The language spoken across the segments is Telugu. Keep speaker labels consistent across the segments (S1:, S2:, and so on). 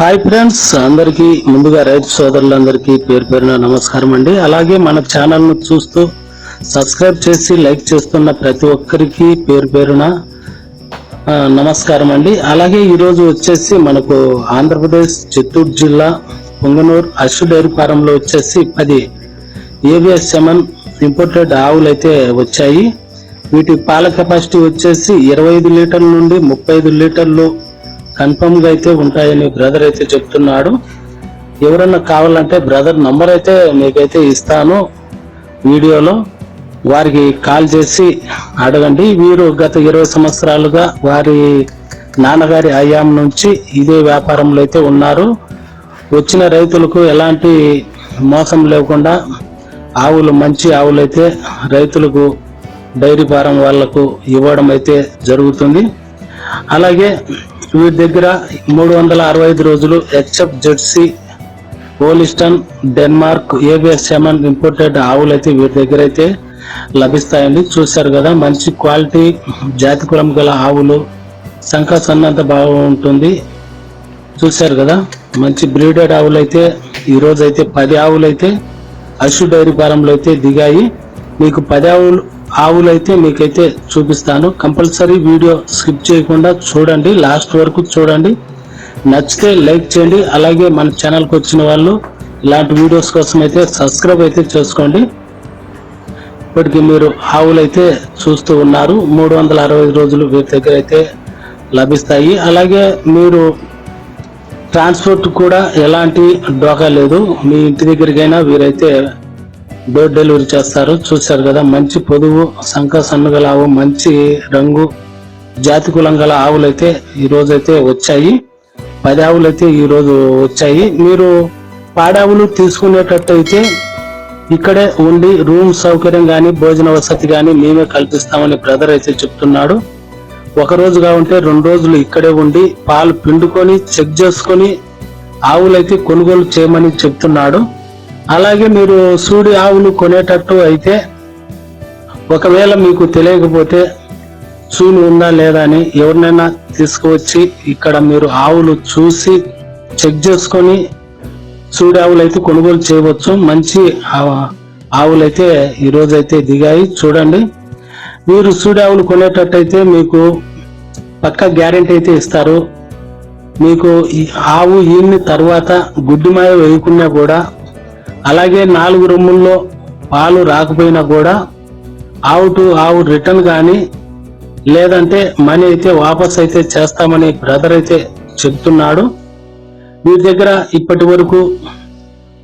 S1: హాయ్ ఫ్రెండ్స్ అందరికీ ముందుగా రైతు సోదరులందరికీ పేరు పేరున నమస్కారం అండి. అలాగే మన ఛానల్ను చూస్తూ సబ్స్క్రైబ్ చేసి లైక్ చేస్తున్న ప్రతి ఒక్కరికి పేరు పేరున నమస్కారం అండి. అలాగే ఈరోజు వచ్చేసి మనకు ఆంధ్రప్రదేశ్ చిత్తూరు జిల్లా పొంగనూరు అశు డైరీ ఫారంలో వచ్చేసి పది ఏబిఎస్ సెవెన్ ఇంపోర్టెడ్ ఆవులు అయితే వచ్చాయి. వీటి పాల కెపాసిటీ వచ్చేసి ఇరవై ఐదు లీటర్ల నుండి ముప్పై ఐదు లీటర్లు కన్ఫర్మ్గా అయితే ఉంటాయని బ్రదర్ అయితే చెప్తున్నాడు. ఎవరన్నా కావాలంటే బ్రదర్ నంబర్ అయితే మీకైతే ఇస్తాను వీడియోలో. వారికి కాల్ చేసి అడగండి. వీరు గత ఇరవై సంవత్సరాలుగా వారి నాన్నగారి అయాం నుంచి ఇదే వ్యాపారంలో అయితే ఉన్నారు. వచ్చిన రైతులకు ఎలాంటి మోసం లేకుండా ఆవులు మంచి ఆవులు అయితే రైతులకు డైరీ ఫారం వాళ్ళకు ఇవ్వడం అయితే జరుగుతుంది. అలాగే వీరి దగ్గర మూడు వందల అరవై ఐదు రోజులు HF Jersey Holstein Denmark ABS semen imported ఆవులు అయితే వీరి దగ్గర అయితే లభిస్తాయండి. చూశారు కదా మంచి క్వాలిటీ జాతి కులం గల ఆవులు సంఖ సన్నంత బాగుంటుంది చూశారు కదా మంచి బ్రీడెడ్ ఆవులు అయితే ఈరోజు అయితే పది ఆవులు అయితే అశు డైరీ ఫారంలో అయితే దిగాయి. మీకు పది ఆవులు ఆవులైతే మీకైతే చూపిస్తాను. కంపల్సరీ వీడియో స్కిప్ చేయకుండా చూడండి. లాస్ట్ వరకు చూడండి. నచ్చితే లైక్ చేయండి. అలాగే మన ఛానల్కి వచ్చిన వాళ్ళు ఇలాంటి వీడియోస్ కోసం అయితే సబ్స్క్రైబ్ అయితే చేసుకోండి. ఇప్పటికి మీరు ఆవులైతే చూస్తూ ఉన్నారు. మూడు వందల అరవై రోజులు వీరి దగ్గర అయితే లభిస్తాయి. అలాగే మీరు ట్రాన్స్పోర్ట్ కూడా ఎలాంటి డోకా లేదు. మీ ఇంటి దగ్గరికైనా వీరైతే డోర్ డెలివరీ చేస్తారు. చూశారు కదా మంచి పొదువు సంఖ సన్నగల ఆవు మంచి రంగు జాతి కులం గల ఆవులు అయితే అయితే వచ్చాయి. పది ఆవులు అయితే వచ్చాయి. మీరు పాడావులు తీసుకునేటట్టయితే ఇక్కడే ఉండి రూమ్ సౌకర్యం కానీ భోజన వసతి కానీ మేమే కల్పిస్తామని బ్రదర్ అయితే చెప్తున్నాడు. ఒక రోజుగా ఉంటే రెండు రోజులు ఇక్కడే ఉండి పాలు పిండుకొని చెక్ చేసుకొని ఆవులైతే కొనుగోలు చేయమని చెప్తున్నాడు. అలాగే మీరు సూడి ఆవులు కొనేటట్టు అయితే ఒకవేళ మీకు తెలియకపోతే చూలు ఉందా లేదా అని ఎవరినైనా తీసుకువచ్చి ఇక్కడ మీరు ఆవులు చూసి చెక్ చేసుకొని సూడి ఆవులు అయితే కొనుగోలు చేయవచ్చు. మంచి ఆవులు ఆవులైతే ఈరోజు అయితే దిగాయి. చూడండి. మీరు సూడి ఆవులు కొనేటట్టయితే మీకు పక్క గ్యారెంటీ అయితే ఇస్తారు. మీకు ఆవు ఈని తర్వాత గుడ్డిమాయ వేయకున్నా కూడా అలాగే నాలుగు రొమ్ముల్లో పాలు రాకపోయినా కూడా ఆవు టు ఆవు రిటర్న్ కానీ లేదంటే మనీ అయితే వాపస్ అయితే చేస్తామని బ్రదర్ అయితే చెప్తున్నాడు. వీరి దగ్గర ఇప్పటి వరకు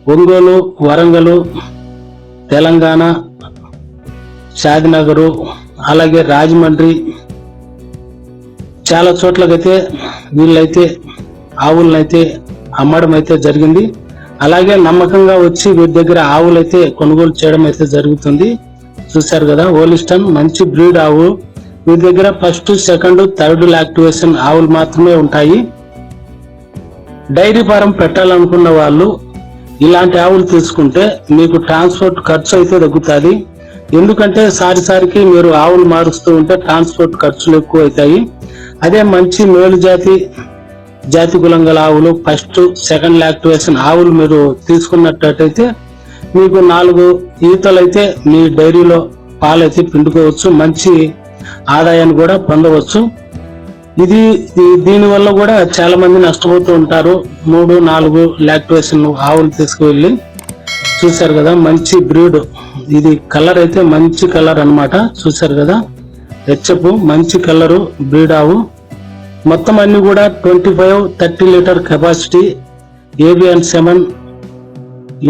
S1: ఒంగోలు వరంగలు తెలంగాణ షాదినగరు అలాగే రాజమండ్రి చాలా చోట్లకైతే వీళ్ళైతే ఆవులనైతే అమ్మడం అయితే జరిగింది. అలాగే నమ్మకంగా వచ్చి వీరి దగ్గర ఆవులైతే కొనుగోలు చేయడం అయితే జరుగుతుంది. చూశారు కదా ఓలిస్టన్ మంచి బ్రీడ్ ఆవు. వీరి దగ్గర ఫస్ట్ సెకండ్ థర్డ్ లాక్టివేషన్ ఆవులు మాత్రమే ఉంటాయి. డైరీ ఫారం పెట్టాలనుకున్న వాళ్ళు ఇలాంటి ఆవులు తీసుకుంటే మీకు ట్రాన్స్పోర్ట్ ఖర్చు అయితే తగ్గుతుంది. ఎందుకంటే సారి సారికి మీరు ఆవులు మారుస్తూ ఉంటే ట్రాన్స్పోర్ట్ ఖర్చులు ఎక్కువ అవుతాయి అదే మంచి మేలు జాతి జాతి కులం గల ఆవులు ఫస్ట్ సెకండ్ లాక్టివేషన్ ఆవులు మీరు తీసుకున్నట్టయితే మీకు నాలుగు ఈతలు అయితే మీ డైరీలో పాలైతే పిండుకోవచ్చు మంచి ఆదాయాన్ని కూడా పొందవచ్చు. ఇది దీనివల్ల కూడా చాలా మంది నష్టపోతూ ఉంటారు. మూడు నాలుగు లాక్టివేషన్ ఆవులు తీసుకువెళ్ళి చూశారు కదా మంచి బ్రీడ్. ఇది కలర్ అయితే మంచి కలర్ అనమాట చూశారు కదా హెచ్చపు మంచి కలరు బ్రీడ్ ఆవు. మొత్తం అన్ని కూడా twenty five thirty litre capacity ABN seven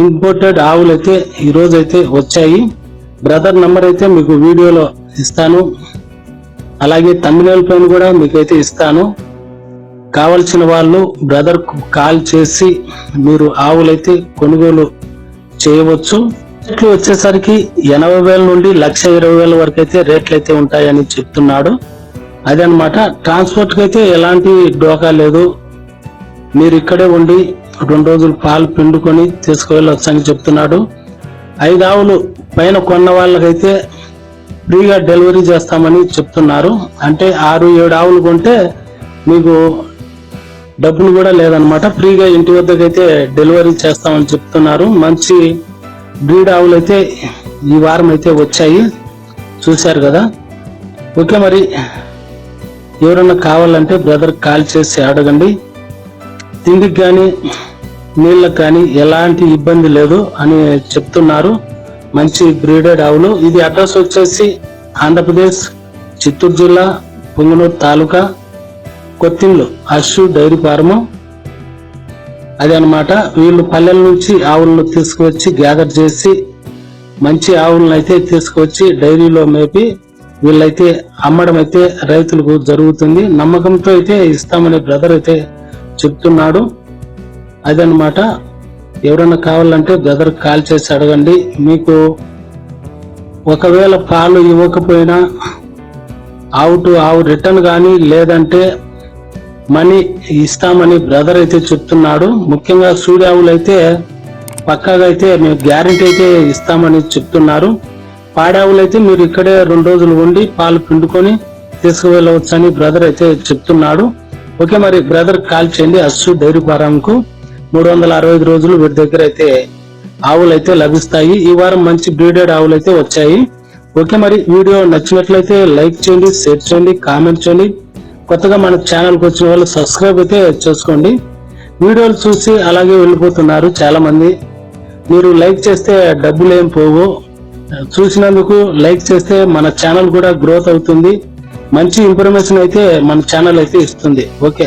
S1: imported ఆవులు అయితే ఈరోజు అయితే వచ్చాయి. బ్రదర్ నంబర్ అయితే మీకు వీడియోలో ఇస్తాను. అలాగే తమిళ పైన కూడా మీకైతే ఇస్తాను. కావలసిన వాళ్ళు బ్రదర్ కాల్ చేసి మీరు ఆవులైతే కొనుగోలు చేయవచ్చు. రేట్లు వచ్చేసరికి ఎనభై వేల నుండి లక్ష ఇరవై వేల వరకు అయితే రేట్లు అయితే ఉంటాయని చెప్తున్నాడు. అదనమాట. ట్రాన్స్పోర్ట్ అయితే ఎలాంటి డోకా లేదు. మీరు ఇక్కడే ఉండి రెండు రోజులు పాలు పిండుకొని తీసుకువెళ్ళొచ్చని చెప్తున్నాడు. ఐదు ఆవులు పైన కొన్న వాళ్ళకైతే ఫ్రీగా డెలివరీ చేస్తామని చెప్తున్నారు. అంటే ఆరు ఏడు ఆవులు కొంటే మీకు డబ్బులు కూడా లేదనమాట. ఫ్రీగా ఇంటి వద్దకు అయితే డెలివరీ చేస్తామని చెప్తున్నారు. మంచి బ్రీడ్ ఆవులు అయితే ఈ వారం అయితే వచ్చాయి. చూశారు కదా? ఓకే మరి. ఎవరన్నా కావాలంటే బ్రదర్ కాల్ చేసి అడగండి. తిండికి కానీ నీళ్ళకి కానీ ఎలాంటి ఇబ్బంది లేదు అని చెప్తున్నారు. మంచి బ్రీడెడ్ ఆవులు. ఇది అడ్రస్ వచ్చేసి ఆంధ్రప్రదేశ్ చిత్తూరు జిల్లా పుంగనూరు తాలూకా కొత్తిండ్లు అశు డైరీ ఫార్ము. అదే అనమాట వీళ్ళు పల్లెల నుంచి ఆవులను తీసుకువచ్చి గ్యాదర్ చేసి మంచి ఆవులను అయితే తీసుకువచ్చి డైరీలో మేపి వీళ్ళైతే అమ్మడం అయితే రైతులకు జరుగుతుంది. నమ్మకంతో అయితే ఇస్తామని బ్రదర్ అయితే చెప్తున్నాడు. అదనమాట ఎవరైనా కావాలంటే బ్రదర్ కాల్ చేసి అడగండి. మీకు ఒకవేళ పాలు ఇవ్వకపోయినా ఆవు టు ఆవు రిటర్న్ కానీ లేదంటే మనీ ఇస్తామని బ్రదర్ అయితే చెప్తున్నాడు. ముఖ్యంగా సూర్యావులు అయితే పక్కాగా అయితే మేము గ్యారెంటీ అయితే ఇస్తామని చెప్తున్నారు. పాడావులు అయితే మీరు ఇక్కడే రెండు రోజులు ఉండి పాలు పిండుకొని తీసుకువెళ్ళవచ్చని బ్రదర్ అయితే చెప్తున్నాడు. ఓకే మరి బ్రదర్ కాల్ చేయండి అస్సు డైరీ ఫారంకు. మూడు వందల అరవై ఐదు రోజులు వీటి దగ్గర అయితే ఆవులు అయితే లభిస్తాయి. ఈ వారం మంచి బ్రీడెడ్ ఆవులు అయితే వచ్చాయి. ఓకే మరి వీడియో నచ్చినట్లయితే లైక్ చేయండి షేర్ చేయండి కామెంట్ చేయండి. కొత్తగా మన ఛానల్కి వచ్చిన వాళ్ళు సబ్స్క్రైబ్ అయితే చేసుకోండి. వీడియోలు చూసి అలాగే వెళ్ళిపోతున్నారు చాలా మంది మీరు లైక్ చేస్తే డబ్బులు ఏం పోవు. చూసినందుకు లైక్ చేస్తే మన ఛానల్ కూడా గ్రోత్ అవుతుంది. మంచి ఇన్ఫర్మేషన్ అయితే మన ఛానల్ అయితే ఇస్తుంది. ఓకే.